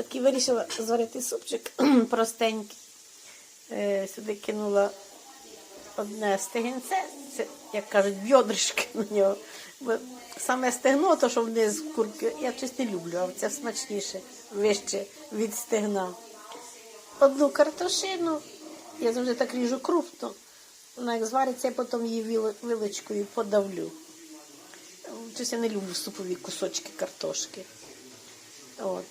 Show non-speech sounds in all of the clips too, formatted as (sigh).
Я таки вирішила зварити супчик (clears throat) простенький. Е, Сюди кинула одне стегенце, це, як кажуть, бьодришки на нього. Бо саме стегно, то що вниз курки, я щось не люблю, а це смачніше, вище від стегна. Одну картошину, я завжди так ріжу крупно. Вона як звариться, я потім її вилочкою подавлю. Щось я не люблю супові кусочки картошки. От.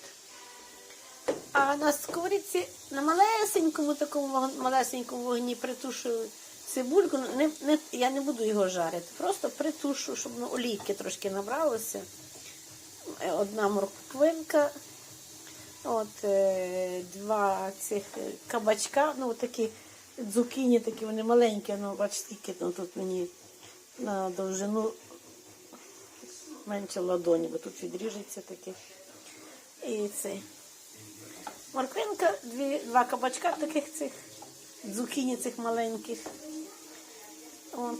А на сковорідці на малесенькому такому малесенькому вогні притушую цибульку. Не, не, я не буду його жарити, просто притушу, щоб ну, олійки трошки набралося. Одна морквинка, от, е, два цих кабачка, ну такі дзукіні, такі вони маленькі, ну бачите, скільки ну, тут мені на довжину менше ладоні, бо тут відріжеться таке. І цей. Морквинка, дві, два кабачка таких цих, дзукіні цих маленьких. От.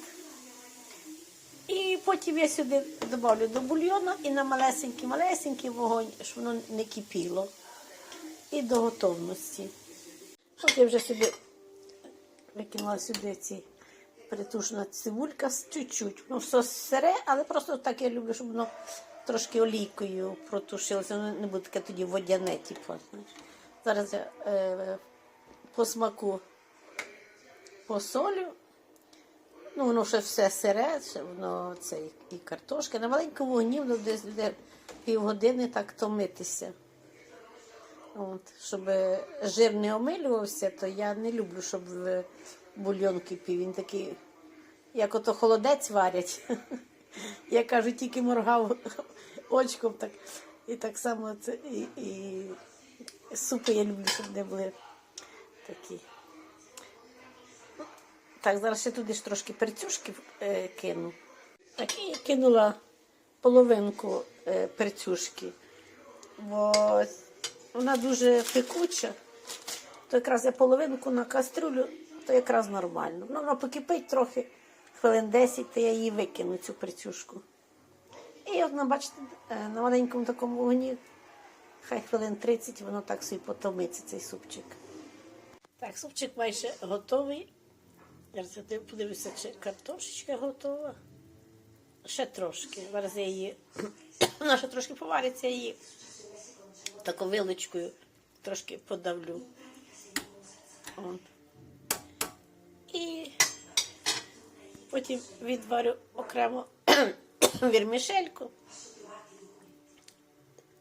І потім я сюди додавлю до бульйону і на малесенький-малесенький вогонь, щоб воно не кипіло. І до готовності. От я вже сюди викинула сюди ці притушена цибулька чуть-чуть. Ну, все сире, але просто так я люблю, щоб воно трошки олійкою протушилося. Воно не буде таке тоді водяне, типу. Зараз я е, по смаку посолю. Ну, воно ще все сире, воно це і картошка. На маленькому вогні воно десь буде півгодини так томитися. От, щоб жир не омилювався, то я не люблю, щоб в бульйон кипів. Він такий, як ото холодець варять. (laughs) Я кажу, тільки моргав (laughs) очком так. І так само це і, і супи я люблю, щоб не були такі. Так, зараз ще туди ж трошки перцюшки е, кину. Так, і кинула половинку е, перцюшки. Бо вона дуже пекуча. То якраз я половинку на кастрюлю, то якраз нормально. Ну, вона покипить трохи, хвилин 10, то я її викину, цю перцюшку. І от, бачите, е, на маленькому такому вогні, хай хвилин 30, воно так собі потомиться, цей супчик. Так, супчик майже готовий. Я див- подивлюся, чи картошечка готова. Ще трошки. Зараз я її. (clears throat) Вона ще трошки повариться, її таку вилочкою трошки подавлю. От. І потім відварю окремо (clears throat) вірмішельку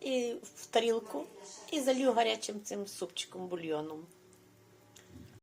і в тарілку і залью гарячим цим супчиком бульйоном.